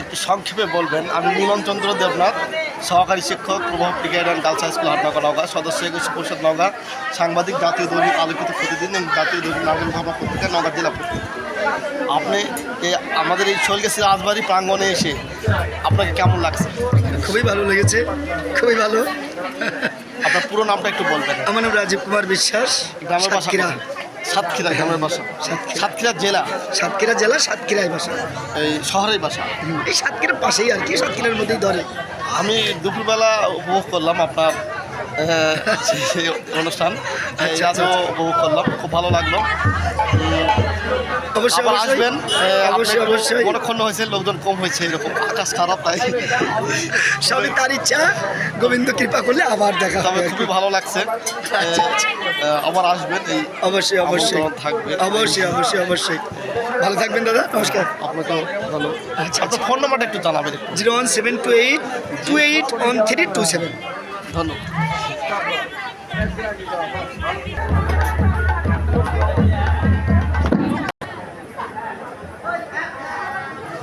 একটু সংক্ষেপে বলবেন আমি মিলন চন্দ্র দেবনাথ সহকারী শিক্ষক প্রভাব and girls high school Hatnagar Naga সদস্য একুশে পরিষদ নগা সাংবাদিক জাতীয় দৈনিক আলোকিত প্রতিদিন এবং জাতীয় দৈনিক নাগরিক ভাবা পত্রিকা নগা জেলা পত্রিকা। আপনি আমাদের এই শৈলগাছি রাজবাড়ি প্রাঙ্গণে এসে আপনাকে কেমন লাগছে? খুবই ভালো লেগেছে খুবই ভালো। আপনার পুরো নামটা একটু বলবেন। আমার নাম রাজীব কুমার বিশ্বাস গ্রামের বাসা সাতক্ষীরা? গ্রামের বাসা সাতক্ষীরা। জেলা সাতক্ষীরা জেলা সাতক্ষীরায় বাসা এই শহরের বাসা এই সাতক্ষীরার পাশেই আর কি সাতক্ষীরার মধ্যেই ধরে আমি দুপুরবেলা উপভোগ করলাম আপনার সেই অনুষ্ঠান এই আচ্ছা, আচ্ছা। উপভোগ করলাম খুব ভালো লাগল অবশ্যই আসবেন। অবশ্যই অবশ্যই। মনক্ষুণ্ণ হয়েছে লোকজন কম হয়েছে এরকম আকাশ খারাপ তাই। সবই তার ইচ্ছা। গোবিন্দ কৃপা করলে আবার দেখা হবে খুবই ভালো লাগছে। আচ্ছা, আচ্ছা। আবার আসবেন এই অবশ্যই অবশ্যই। থাকবে? অবশ্যই অবশ্যই অবশ্যই। ভালো থাকবেন দাদা। নমস্কার। আপনাকেও ভালো আচ্ছা, আপনার ফোন নাম্বারটা একটু জানাবেন। Zero one seven two eight two eight one three two seven. ধন্যবাদ।